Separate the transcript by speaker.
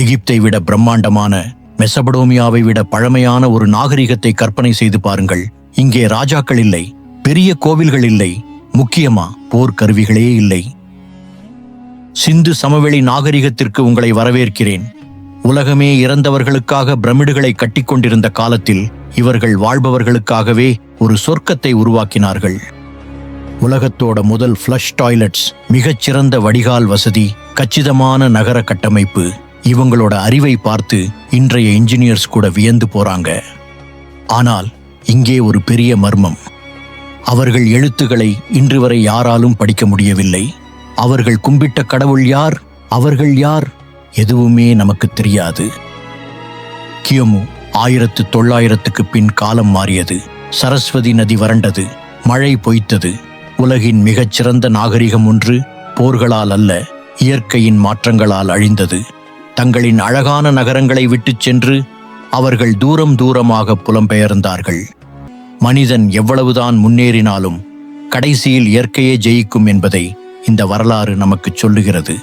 Speaker 1: எகிப்தை விட பிரம்மாண்டமான மெசபடோமியாவை விட பழமையான ஒரு நாகரிகத்தை கற்பனை செய்து பாருங்கள். இங்கே ராஜாக்கள் இல்லை பெரிய கோவில்கள் இல்லை முக்கியமா போர்க்கருவிகளே இல்லை. சிந்து சமவெளி நாகரிகத்திற்கு உங்களை வரவேற்கிறேன். உலகமே இறந்தவர்களுக்காக பிரமிடுகளை கட்டிக்கொண்டிருந்த காலத்தில் இவர்கள் வாழ்பவர்களுக்காகவே ஒரு சொர்க்கத்தை உருவாக்கினார்கள். உலகத்தோட முதல் ஃப்ளஷ் டாய்லெட்ஸ் மிகச்சிறந்த வடிகால் வசதி கச்சிதமான நகர கட்டமைப்பு. இவங்களோட அறிவை பார்த்து இன்றைய இன்ஜினியர்ஸ் கூட வியந்து போறாங்க. ஆனால் இங்கே ஒரு பெரிய மர்மம். அவர்கள் எழுத்துக்களை இன்று வரை யாராலும் படிக்க முடியவில்லை. அவர்கள் கும்பிட்ட கடவுள் யார் அவர்கள் யார் எதுவுமே நமக்கு தெரியாது. கியமு ஆயிரத்து தொள்ளாயிரத்துக்கு பின் காலம் மாறியது. சரஸ்வதி நதி வறண்டது மழை பொய்த்தது. உலகின் மிகச்சிறந்த நாகரிகம் ஒன்று போர்களால் அல்ல இயற்கையின் மாற்றங்களால் அழிந்தது. தங்களின் அழகான நகரங்களை விட்டுச் சென்று அவர்கள் தூரம் தூரமாக புலம்பெயர்ந்தார்கள். மனிதன் எவ்வளவுதான் முன்னேறினாலும் கடைசியில் இயற்கையே ஜெயிக்கும் என்பதை இந்த வரலாறு நமக்குச் சொல்லுகிறது.